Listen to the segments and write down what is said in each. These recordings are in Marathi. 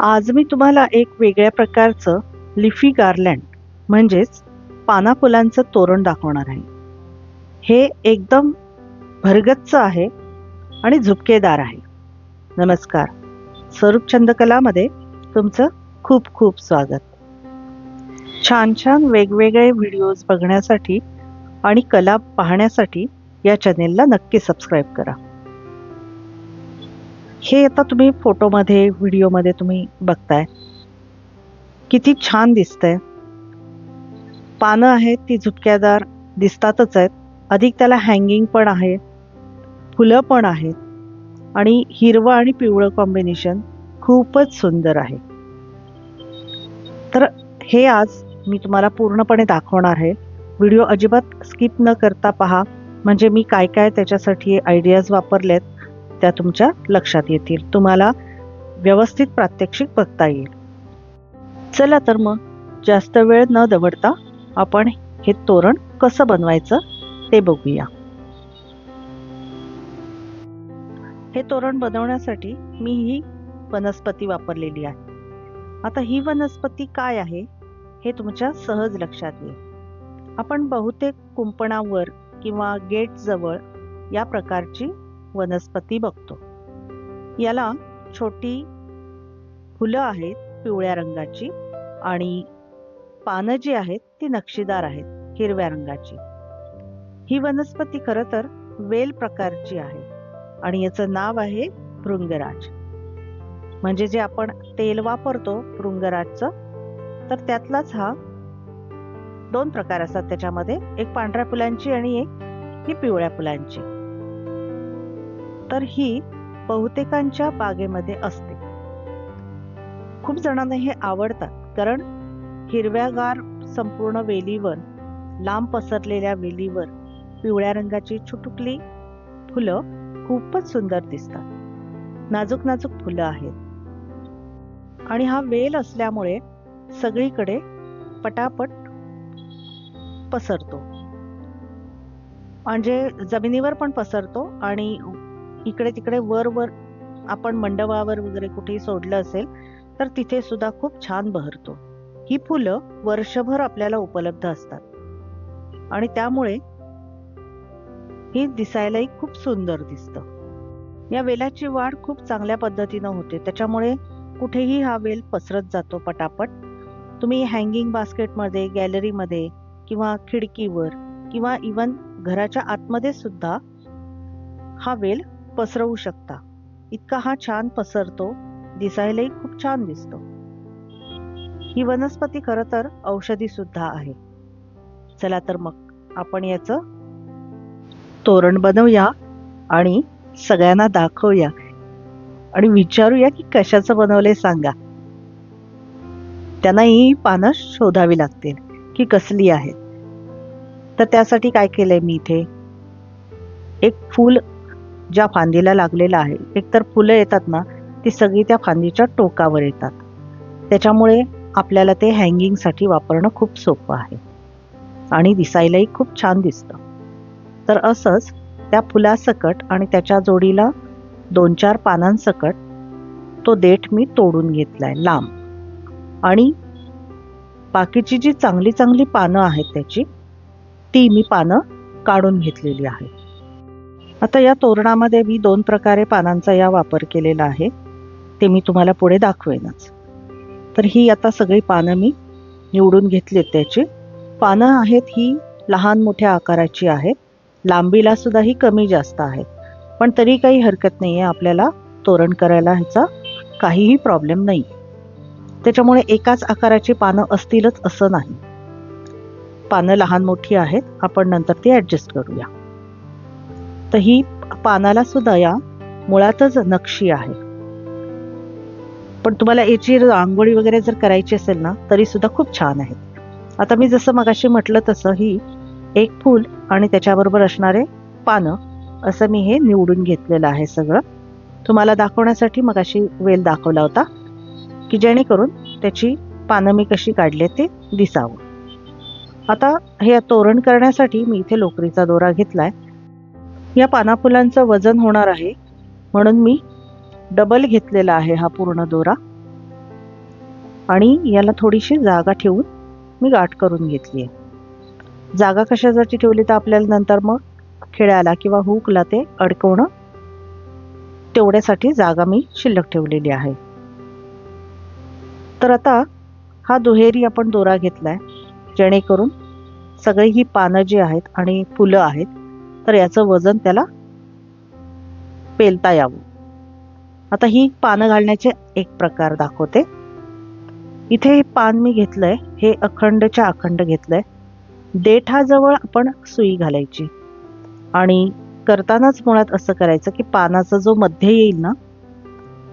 आज मी तुम्हाला एक वेगळ्या प्रकारचं लिफी गार्लँड म्हणजेच पाना फुलांचं तोरण दाखवणार आहे. हे एकदम भरगच्च आहे आणि झुपकेदार आहे. नमस्कार. स्वरूप छंदकलामध्ये तुमचं खूप खूप स्वागत. छान छान वेगवेगळे व्हिडिओज बघण्यासाठी आणि कला पाहण्यासाठी या चॅनेलला नक्की सबस्क्राईब करा. हे आता तुम्ही फोटोमध्ये व्हिडिओमध्ये तुम्ही बघताय. किती छान दिसतंय. पानं आहेत ती झुपक्यादार दिसतातच आहेत. अधिक त्याला हँगिंग पण आहे. फुलं पण आहेत. आणि हिरवं आणि पिवळं कॉम्बिनेशन खूपच सुंदर आहे. तर हे आज मी तुम्हाला पूर्णपणे दाखवणार आहे. व्हिडिओ अजिबात स्किप न करता पहा. म्हणजे मी काय काय त्याच्यासाठी आयडियाज वापरलेत. त्या तुमच्या लक्षात येतील. तुम्हाला व्यवस्थित प्रात्यक्षिक बघता येईल. चला तर मग जास्त वेळ न दवडता आपण हे तोरण कसं बनवायचं ते बघूया. हे तोरण बनवण्यासाठी मी ही वनस्पती वापरलेली आहे. आता ही वनस्पती काय आहे हे तुमच्या सहज लक्षात येईल. आपण बहुतेक कुंपणावर किंवा गेट जवळ या प्रकारची वनस्पती बघतो. याला छोटी फुलं आहेत पिवळ्या रंगाची आणि पानं जी आहेत ती नक्षीदार आहेत हिरव्या रंगाची. ही वनस्पती खर तर वेल प्रकारची आहे आणि याचं नाव आहे भृंगराज. म्हणजे जे आपण तेल वापरतो भृंगराजचं तर त्यातलाच हा दोन प्रकार असतात त्याच्यामध्ये. एक पांढऱ्या फुलांची आणि एक ही पिवळ्या फुलांची. तर ही बहुतेकांच्या बागेमध्ये असते. खूप जणांना हे आवडतात कारण हिरव्यागार संपूर्ण वेलीवर लांब पसरलेल्या वेलीवर पिवळ्या रंगाची छुटुकली फुलं खूपच सुंदर दिसतात. नाजूक नाजूक फुलं आहेत. आणि हा वेल असल्यामुळे सगळीकडे पटापट पसरतो. म्हणजे जमिनीवर पण पसरतो आणि इकडे तिकडे वर वर आपण मंडपावर वगैरे कुठेही सोडलं असेल तर तिथे सुद्धा खूप छान बहरतो. ही फुलं वर्षभर आपल्याला उपलब्ध असतात. आणि त्यामुळे ही दिसायलाही खूप सुंदर दिसतं. या वेलाची वाढ खूप चांगल्या पद्धतीनं होते. त्याच्यामुळे कुठेही हा वेल पसरत जातो पटापट. तुम्ही हँगिंग बास्केटमध्ये गॅलरीमध्ये किंवा खिडकीवर किंवा इवन घराच्या आतमध्ये सुद्धा हा वेल पसरवू शकता. इतका हा छान पसरतो दिसायलाही खूप छान दिसतो. ही वनस्पती खर तर औषधी सुद्धा आहे. चला तर मग आपण याच तोरण बनवूया आणि सगळ्यांना दाखवूया. आणि विचारूया की कशाचं बनवलंय सांगा. त्यांना ही पानं शोधावी लागतील की कसली आहेत. तर त्यासाठी काय केलंय मी इथे? एक फूल ज्या फांदीला लागलेलं आहे एकतर फुलं येतात ना ती सगळी त्या फांदीच्या टोकावर येतात. त्याच्यामुळे आपल्याला ते हँगिंगसाठी वापरणं खूप सोपं आहे. आणि दिसायलाही खूप छान दिसतं. तर असंच त्या फुलासकट आणि त्याच्या जोडीला दोन चार पानांसकट तो देठ मी तोडून घेतलाय लांब. आणि बाकीची जी चांगली चांगली पानं आहेत त्याची ती मी पानं काढून घेतलेली आहेत. आता या तोरणामध्ये मी दोन प्रकारे पानांचा या वापर केलेला आहे. ते मी तुम्हाला पुढे दाखवेनच. तर ही आता सगळी पानं मी निवडून घेतलीत त्याची. पानं आहेत ही लहान मोठ्या आकाराची आहेत. लांबीला सुद्धा ही कमी जास्त आहेत. पण तरी काही हरकत नाही आहे आपल्याला तोरण करायला ह्याचा काहीही प्रॉब्लेम नाही. त्याच्यामुळे एकाच आकाराची पानं असतीलच असं नाही. पानं लहान मोठी आहेत आपण नंतर ती ॲडजस्ट करूया. तर ही पानाला सुद्धा या मुळातच नक्षी आहे. पण तुम्हाला याची रांगोळी वगैरे जर करायची असेल ना तरी सुद्धा खूप छान आहे. आता मी जसं मगाशी म्हटलं तसं ही एक फूल आणि त्याच्याबरोबर असणारे पानं असं मी हे निवडून घेतलेलं आहे सगळं. तुम्हाला दाखवण्यासाठी मगाशी वेल दाखवला होता की जेणेकरून त्याची पानं मी कशी काढले ते दिसावं. आता हे तोरण करण्यासाठी मी इथे लोकरीचा दोरा घेतलाय. या पाना फुलांचं वजन होणार आहे. म्हणून मी डबल घेतलेला आहे हा पूर्ण दोरा. आणि याला थोडीशी जागा ठेवून मी गाठ करून घेतली आहे. जागा कशासाठी ठेवली तर आपल्याला नंतर मग खेळायला किंवा हुकला ते अडकवणं तेवढ्यासाठी जागा मी शिल्लक ठेवलेली आहे. तर आता हा दुहेरी आपण दोरा घेतलाय. जेणेकरून सगळी ही पानं जी आहेत आणि फुलं आहेत तर याचं वजन त्याला पेलता यावं. आता ही पानं घालण्याचे एक प्रकार दाखवते. इथे हे पान मी घेतलंय हे अखंडच्या अखंड घेतलंय. देठाजवळ आपण सुई घालायची. आणि करतानाच मुळात असं करायचं की पानाचा जो मध्य येईल ना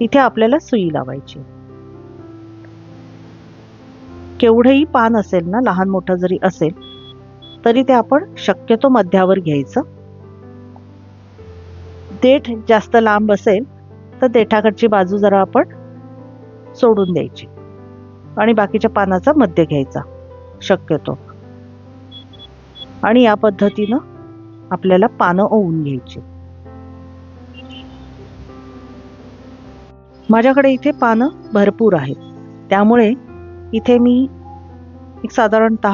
तिथे आपल्याला सुई लावायची. केवढंही पान असेल ना लहान मोठं जरी असेल तरी ते आपण शक्यतो मध्यावर घ्यायचं. देठ जास्त लांब असेल तर देठाकडची बाजू जरा आपण सोडून द्यायची. आणि बाकीच्या पानाचा मध्य घ्यायचा शक्यतो. आणि या पद्धतीनं आपल्याला पानं ओवून घ्यायची. माझ्याकडे इथे पानं भरपूर आहेत. त्यामुळे इथे मी एक साधारणत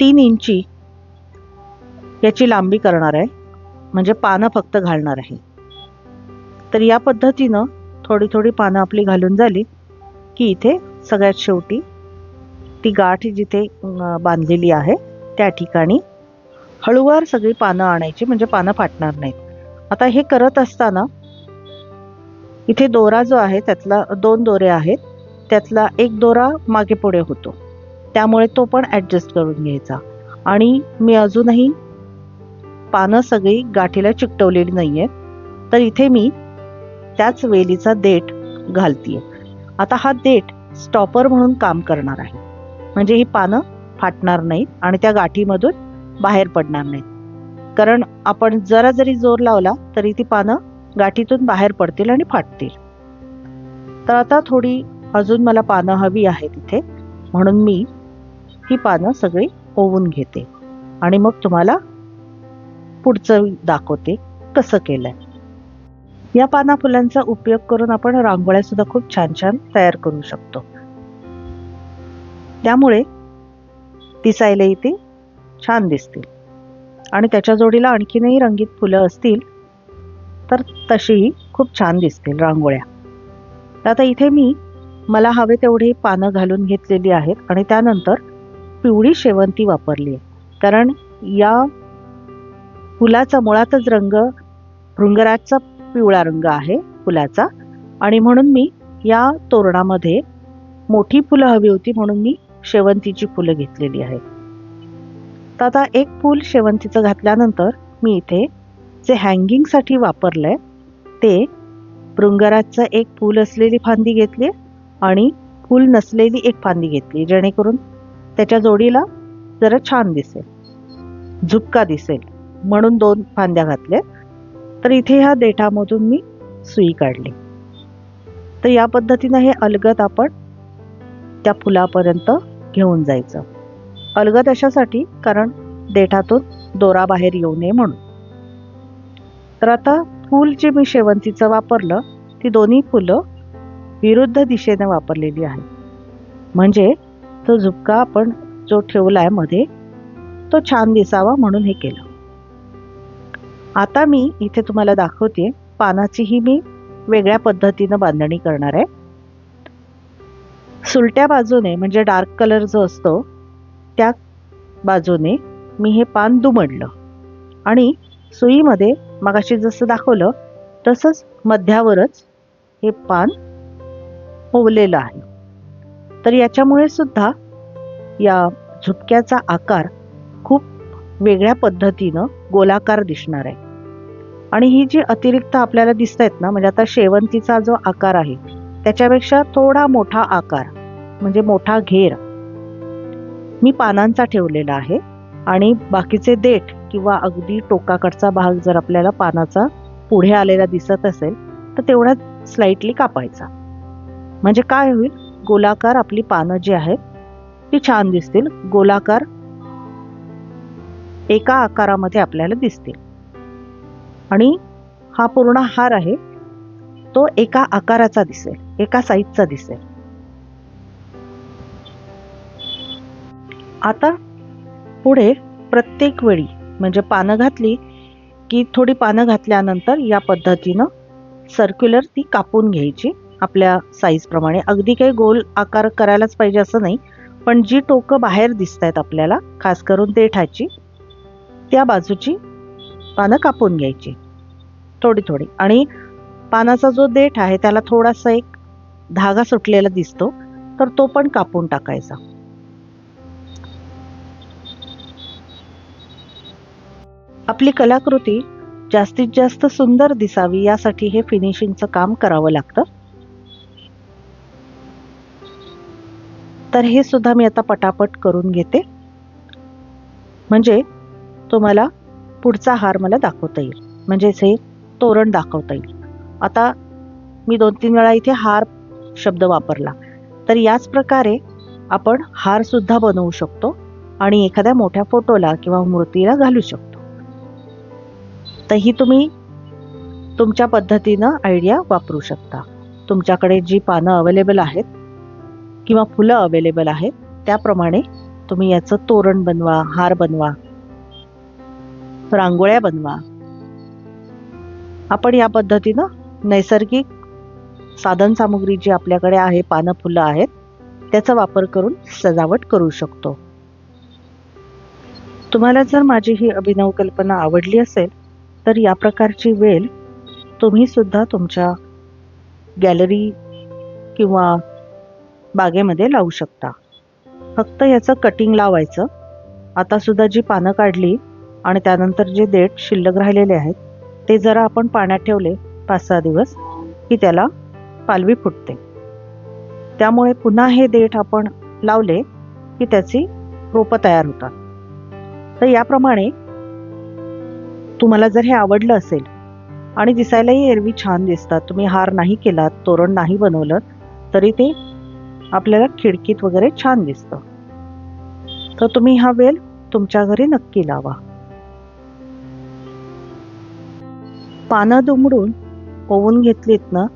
तीन इंची याची लांबी करणार आहे. म्हणजे पानं फक्त घालणार आहे. तर या पद्धतीनं थोडी थोडी पानं आपली घालून झाली की इथे सगळ्यात शेवटी ती गाठ जिथे बांधलेली आहे त्या ठिकाणी हळूवार सगळी पानं आणायची. म्हणजे पानं फाटणार नाहीत. आता हे करत असताना इथे दोरा जो आहे त्यातला दोन दोरे आहेत त्यातला एक दोरा मागे पुढे होतो. त्यामुळे तो पण ॲडजस्ट करून घ्यायचा. आणि मी अजूनही पानं सगळी गाठीला चिकटवलेली नाही आहेत तर इथे मी त्याच वेलीचा देठ घालतीये. आता हा देठ स्टॉपर म्हणून काम करणार आहे. म्हणजे ही पानं फाटणार नाहीत आणि त्या गाठीमधून बाहेर पडणार नाहीत. कारण आपण जरा जरी जोर लावला तरी ती पानं गाठीतून बाहेर पडतील आणि फाटतील. तर आता थोडी अजून मला पानं हवी आहेत इथे. म्हणून मी ही पानं सगळी ओवून घेते. आणि मग तुम्हाला पुढचं दाखवते कसं केलंय. या पाना फुलांचा उपयोग करून आपण रांगोळ्या सुद्धा खूप छान छान तयार करू शकतो. त्यामुळे दिसायलाही ते छान दिसतील. आणि त्याच्या जोडीला आणखीनही रंगीत फुलं असतील तर तशीही खूप छान दिसतील रांगोळ्या. आता इथे मी मला हवे तेवढे पानं घालून घेतलेली आहेत आणि त्यानंतर पिवळी शेवंती वापरली आहे कारण या फुलाचा मुळातच रंग भृंगराजचा पिवळा रंग आहे फुलाचा. आणि म्हणून मी या तोरणामध्ये मोठी फुलं हवी होती म्हणून मी शेवंतीची फुलं घेतलेली आहेत. तर आता एक फूल शेवंतीचं घातल्यानंतर मी इथे जे हँगिंगसाठी वापरलंय ते भृंगराजचं एक फूल असलेली फांदी घेतली आणि फूल नसलेली एक फांदी घेतली जेणेकरून त्याच्या जोडीला जरा छान दिसेल. झुपका दिसेल म्हणून दोन फांद्या घातल्या. तर इथे ह्या देठामधून मी सुई काढली. तर या पद्धतीनं हे अलगद आपण त्या फुलापर्यंत घेऊन जायचं. अलगद अशासाठी कारण देठातून दोरा बाहेर येऊ नये म्हणून. तर आता फूल जे मी शेवंतीचं वापरलं ती दोन्ही फुलं विरुद्ध दिशेने वापरलेली आहेत. म्हणजे तो झुपका आपण जो ठेवला आहे मध्ये तो छान दिसावा म्हणून हे केलं. आता मी इथे तुम्हाला दाखवते पानाचीही मी वेगळ्या पद्धतीनं बांधणी करणार आहे. सुलट्या बाजूने म्हणजे डार्क कलर जो असतो त्या बाजूने मी हे पान दुमडलं. आणि सुईमध्ये मगाशी जसं दाखवलं तसंच मध्यावरच हे पान ओवलेलं आहे. तर याच्यामुळे सुद्धा या झुपक्याचा आकार खूप वेगळ्या पद्धतीनं गोलाकार दिसणार आहे. आणि ही जी अतिरिक्त आपल्याला दिसत आहेत ना म्हणजे आता शेवंतीचा जो आकार आहे त्याच्यापेक्षा थोडा मोठा आकार म्हणजे मोठा घेर मी पानांचा ठेवलेला आहे. आणि बाकीचे देठ किंवा अगदी टोकाकडचा भाग जर आपल्याला पानाचा पुढे आलेला दिसत असेल तर तेवढा स्लाइटली कापायचा. म्हणजे काय होईल? गोलाकार आपली पानं जी आहेत ती छान दिसतील. गोलाकार एका आकारामध्ये आपल्याला दिसतील. आणि हा पूर्ण हार आहे तो एका आकाराचा दिसेल एका साईजचा दिसेल. आता पुढे प्रत्येक वेळी म्हणजे पानं घातली की थोडी पानं घातल्यानंतर या पद्धतीनं सर्क्युलर ती कापून घ्यायची. आपल्या साईजप्रमाणे अगदी काही गोल आकार करायलाच पाहिजे असं नाही पण जी टोकं बाहेर दिसत आहेत आपल्याला खास करून देठाची त्या बाजूची पानं कापून घ्यायची. थोडी थोडी. आणि पानाचा जो देठ आहे त्याला थोडासा एक धागा सुटलेला दिसतो तर तो पण कापून टाकायचा. आपली कलाकृती जास्तीत जास्त सुंदर दिसावी यासाठी हे फिनिशिंगचं काम करावं लागतं. तर हे सुद्धा मी आता पटापट करून घेते. म्हणजे तुम्हाला पुढचा हार मला दाखवता येईल. म्हणजेच हे तोरण दाखवता येईल. आता मी दोन तीन वेळा इथे हार शब्द वापरला. तर याच प्रकारे आपण हार सुद्धा बनवू शकतो आणि एखाद्या मोठ्या फोटोला किंवा मूर्तीला घालू शकतो. तर ही तुम्ही तुमच्या पद्धतीनं आयडिया वापरू शकता. तुमच्याकडे जी पानं अवेलेबल आहेत किंवा फुलं अवेलेबल आहेत त्याप्रमाणे तुम्ही याचं तोरण बनवा हार बनवा रांगोळ्या बनवा. आपण या पद्धतीनं नैसर्गिक साधनसामुग्री जी आपल्याकडे आहे पानं फुलं आहेत त्याचा वापर करून सजावट करू शकतो. तुम्हाला जर माझी ही अभिनव कल्पना आवडली असेल तर या प्रकारची वेल तुम्ही सुद्धा तुमच्या गॅलरी किंवा बागेमध्ये लावू शकता. फक्त याचं कटिंग लावायचं. आता सुद्धा जी पानं काढली आणि त्यानंतर जे देठ शिल्लक राहिलेले आहेत ते जरा आपण पाण्यात ठेवले पाच सहा दिवस की त्याला पालवी फुटते. त्यामुळे पुन्हा हे देठ आपण लावले की त्याची रोपं तयार होतात. तर याप्रमाणे तुम्हाला जर हे आवडलं असेल आणि दिसायलाही एरवी छान दिसतात तुम्ही हार नाही केलात तोरण नाही बनवलं तरी ते आपल्याला खिडकीत वगैरे छान दिसतं. तर तुम्ही हा वेल तुमच्या घरी नक्की लावा. पानं दुमडून ओवून घेतलीत ना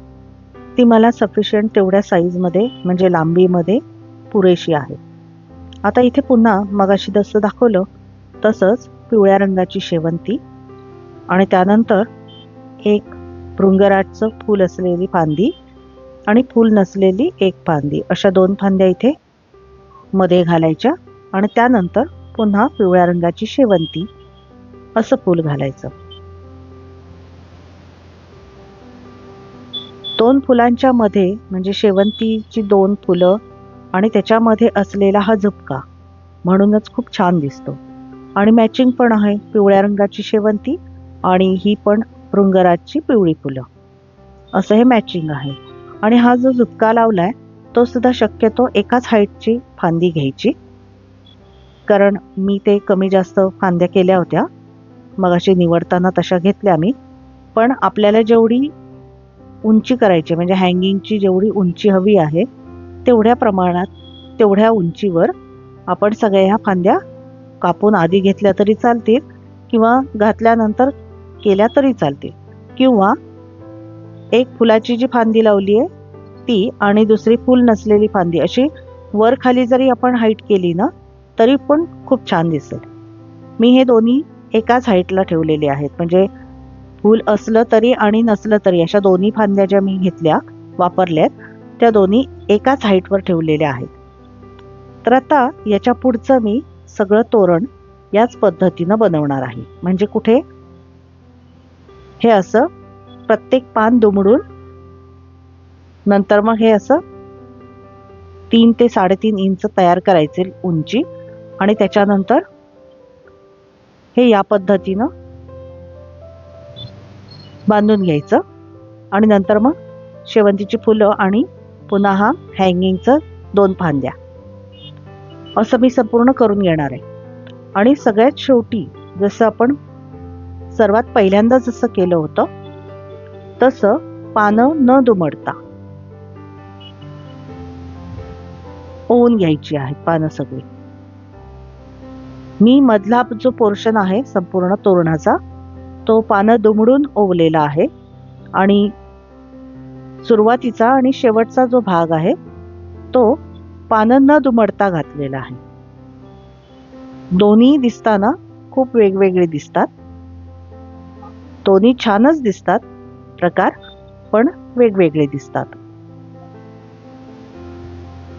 ती मला सफिशियंट तेवढ्या साईजमध्ये म्हणजे लांबीमध्ये पुरेशी आहे. आता इथे पुन्हा मगाशी जसं दाखवलं तसंच पिवळ्या रंगाची शेवंती आणि त्यानंतर एक भृंगराजचं फूल असलेली फांदी आणि फूल नसलेली एक फांदी. अशा दोन फांद्या इथे मध्ये घालायच्या आणि त्यानंतर पुन्हा पिवळ्या रंगाची शेवंती असं फूल घालायचं. दोन फुलांच्या मध्ये म्हणजे शेवंतीची दोन फुलं आणि त्याच्यामध्ये असलेला हा झुपका म्हणूनच खूप छान दिसतो. आणि मॅचिंग पण आहे पिवळ्या रंगाची शेवंती आणि ही पण भृंगराजची पिवळी फुलं. असं हे मॅचिंग आहे. आणि हा जो झुपका लावलाय तो सुद्धा शक्यतो एकाच हाईटची फांदी घ्यायची. कारण मी ते कमी जास्त फांद्या केल्या होत्या. मग अशी निवडताना तशा घेतल्या मी. पण आपल्याला जेवढी उंची करायची म्हणजे हँगिंगची जेवढी उंची हवी आहे तेवढ्या प्रमाणात तेवढ्या उंचीवर आपण सगळ्या ह्या फांद्या कापून आधी घेतल्या तरी चालतील किंवा घातल्यानंतर केल्या तरी चालतील. किंवा एक फुलाची जी फांदी लावली आहे ती आणि दुसरी फुल नसलेली फांदी अशी वर खाली जरी आपण हाईट केली ना तरी पण खूप छान दिसेल मी हे दोन्ही एकाच हाईटला ठेवलेले आहेत. म्हणजे फूल असलं तरी आणि नसलं तरी अशा दोन्ही फांद्या ज्या मी घेतल्या वापरल्यात त्या दोन्ही एकाच हाईटवर ठेवलेल्या आहेत. तर आता याच्या पुढचं मी सगळं तोरण याच पद्धतीनं बनवणार आहे. म्हणजे कुठे? हे असं प्रत्येक पान दुमडून नंतर मग हे असं तीन ते साडेतीन इंच तयार करायचे उंची. आणि त्याच्यानंतर हे या पद्धतीनं बांधून घ्यायचं. आणि नंतर मग शेवंतीची फुलं आणि पुन्हा हा हँगिंगचं दोन फांद्या. असं मी संपूर्ण करून घेणार आहे. आणि सगळ्यात शेवटी जसं आपण सर्वात पहिल्यांदा जसं केलं होतं तसं पानं न दुमडता ओवून घ्यायची आहेत पानं सगळी. मी मधला जो पोर्शन आहे संपूर्ण तोरणाचा तो पानं दुमडून ओवलेला आहे आणि सुरुवातीचा आणि शेवटचा जो भाग आहे तो पानं न दुमडता घातलेला आहे. दोन्ही दिसताना खूप वेगवेगळे दिसतात. दोन्ही छानच दिसतात प्रकार पण वेगवेगळे दिसतात.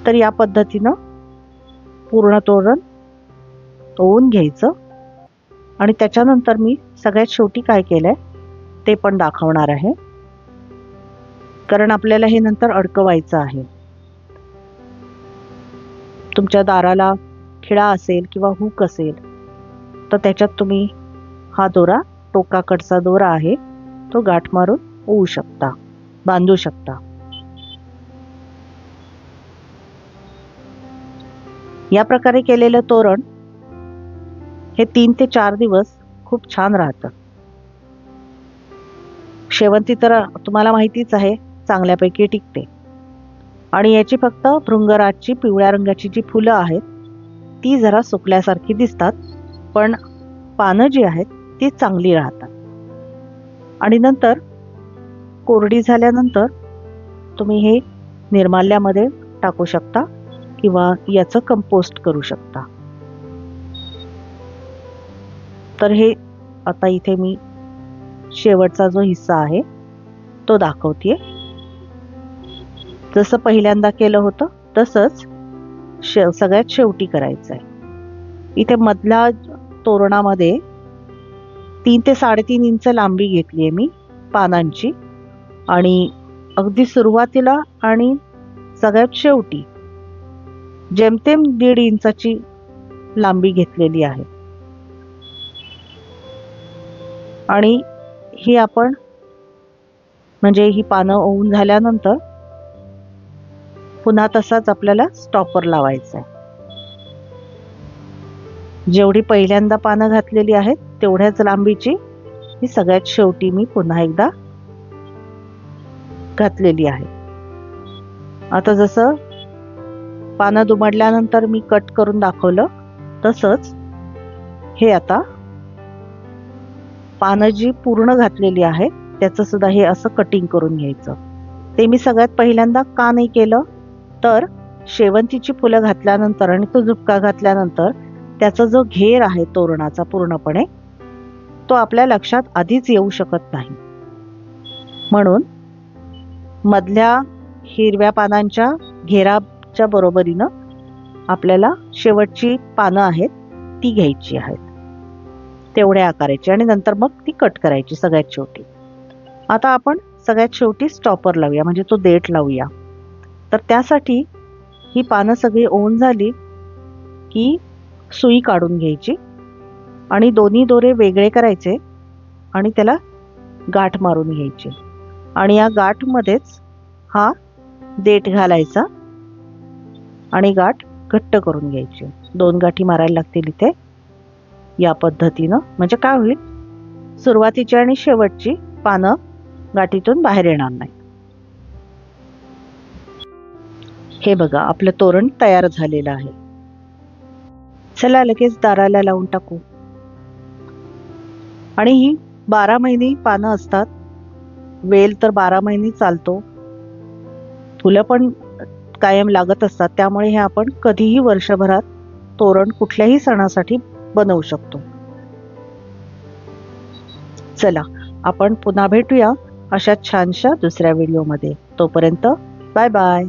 तर या पद्धतीनं पूर्ण तोरण ओवून घ्यायचं. आणि त्याच्यानंतर मी सगळ्यात शेवटी काय केलं आहे ते पण दाखवणार आहे. कारण आपल्याला हे नंतर अडकवायचं आहे. तुमच्या दाराला खिळा असेल किंवा हुक असेल तर त्याच्यात तुम्ही हा दोरा टोकाकडचा दोरा आहे तो गाठ मारून ओवू शकता बांधू शकता. या प्रकारे केलेलं तोरण हे तीन ते चार दिवस खूप छान राहतं. शेवंती तर तुम्हाला माहितीच आहे चांगल्यापैकी टिकते. आणि याची फक्त भृंगराजची पिवळ्या रंगाची जी फुलं आहेत ती जरा सुकल्यासारखी दिसतात पण पानं जी आहेत ती चांगली राहतात. आणि नंतर कोरडी झाल्यानंतर तुम्ही हे निर्माल्यामध्ये टाकू शकता. किंवा याचं कंपोस्ट करू शकता. तर हे आता इथे मी शेवटचा जो हिस्सा आहे तो दाखवते जसं पहिल्यांदा केलं होतं तसंच शे सगळ्यात शेवटी करायचं आहे इथे मधल्या तोरणामध्ये तीन ते साडेतीन इंच लांबी घेतली आहे मी पानांची. आणि अगदी सुरुवातीला आणि सगळ्यात शेवटी जेमतेम दीड इंचाची लांबी घेतलेली आहे. आणि ही आपण म्हणजे ही पानं ओवून झाल्यानंतर पुन्हा तसाच आपल्याला स्टॉपर लावायचा आहे. जेवढी पहिल्यांदा पानं घातलेली आहेत तेवढ्याच लांबीची ही सगळ्यात शेवटी मी पुन्हा एकदा घातलेली आहे. आता जसं पानं दुमडल्यानंतर मी कट करून दाखवलं. तसंच हे आता पानं जी पूर्ण घातलेली आहेत त्याचं सुद्धा हे असं कटिंग करून घ्यायचं. ते मी सगळ्यात पहिल्यांदा का नाही केलं? तर शेवंतीची फुलं घातल्यानंतर आणि तो झुपका घातल्यानंतर त्याचा जो घेर आहे तोरणाचा पूर्णपणे तो आपल्या लक्षात आधीच येऊ शकत नाही. म्हणून मधल्या हिरव्या पानांच्या घेरा घेराच्या बरोबरीनं आपल्याला शेवटची पानं आहेत ती घ्यायची आहेत. तेवढ्या आकाराची आणि नंतर मग ती कट करायची सगळ्यात शेवटी. आता आपण सगळ्यात शेवटी स्टॉपर लावूया म्हणजे तो देठ लावूया. तर त्यासाठी ही पानं सगळी ओन झाली की सुई काढून घ्यायची आणि दोन्ही दोरे वेगळे करायचे आणि त्याला गाठ मारून घ्यायची. आणि या गाठमध्येच हा देठ घालायचा आणि गाठ घट्ट करून घ्यायची. दोन गाठी मारायला लागतील इथे. या पद्धतीनं. म्हणजे काय होईल? सुरुवातीची आणि शेवटची पानं गाठीतून बाहेर येणार नाही. हे बघा आपलं तोरण तयार झालेलं आहे. चला लगेच दाराला लावून टाकू. आणि ही बारा महिने पानं असतात. वेल तर बारा महिने चालतो. फुलं पण कायम लागत असतात त्यामुळे हे आपण कधीही वर्षभरात तोरण कुठल्याही सणासाठी बनवू शकतो. चला आपण पुन्हा भेटूया अशा छानशा दुसऱ्या व्हिडिओमध्ये. तोपर्यंत बाय बाय